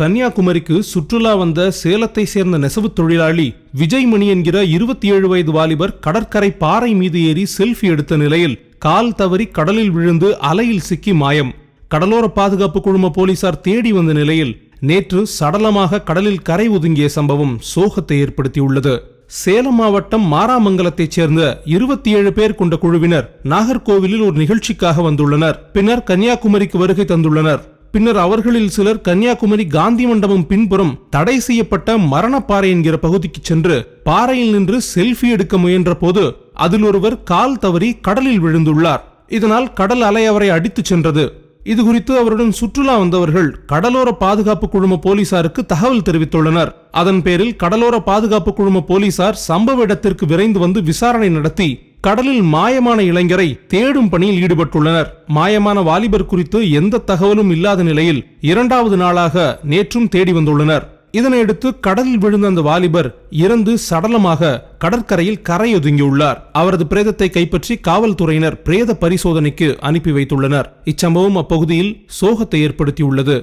கன்னியாகுமரிக்கு சுற்றுலா வந்த சேலத்தை சேர்ந்த நெசவு தொழிலாளி விஜய்மணி என்கிற இருபத்தி ஏழு வயது வாலிபர் கடற்கரை பாறை மீது ஏறி செல்ஃபி எடுத்த நிலையில் கால் தவறி கடலில் விழுந்து அலையில் சிக்கி மாயம். கடலோர பாதுகாப்பு குழும போலீசார் தேடி வந்த நிலையில் நேற்று சடலமாக கடலில் கரை ஒதுங்கிய சம்பவம் சோகத்தை ஏற்படுத்தியுள்ளது. சேலம் மாவட்டம் மாராமங்கலத்தைச் சேர்ந்த இருபத்தி ஏழு பேர் கொண்ட குழுவினர் நாகர்கோவிலில் ஒரு நிகழ்ச்சிக்காக வந்துள்ளனர். பின்னர் கன்னியாகுமரிக்கு வருகை தந்துள்ளனர். பின்னர் அவர்களில் சிலர் கன்னியாகுமரி காந்தி மண்டபம் பின்புறம் தடை செய்யப்பட்ட மரணப்பாறை என்கிற பகுதிக்கு சென்று பாறையில் நின்று செல்ஃபி எடுக்க முயன்ற போது அதில் ஒருவர் கால் தவறி கடலில் விழுந்துள்ளார். இதனால் கடல் அலை அவரை அடித்துச் சென்றது. இது குறித்து அவருடன் சுற்றுலா வந்தவர்கள் கடலோர பாதுகாப்பு குழும போலீசாருக்கு தகவல் தெரிவித்துள்ளனர். அதன் பேரில் கடலோர பாதுகாப்பு குழும போலீசார் சம்பவ இடத்திற்கு விரைந்து வந்து விசாரணை நடத்தி கடலில் மாயமான இளைஞரை தேடும் பணியில் ஈடுபட்டுள்ளனர். மாயமான வாலிபர் குறித்து எந்த தகவலும் இல்லாத நிலையில் இரண்டாவது நாளாக நேற்றும் தேடி வந்துள்ளனர். இதனையடுத்து கடலில் விழுந்த அந்த வாலிபர் இறந்து சடலமாக கடற்கரையில் கரையொதுங்கியுள்ளார். அவரது பிரேதத்தை கைப்பற்றி காவல்துறையினர் பிரேத பரிசோதனைக்கு அனுப்பி வைத்துள்ளனர். இச்சம்பவம் அப்பகுதியில் சோகத்தை ஏற்படுத்தியுள்ளது.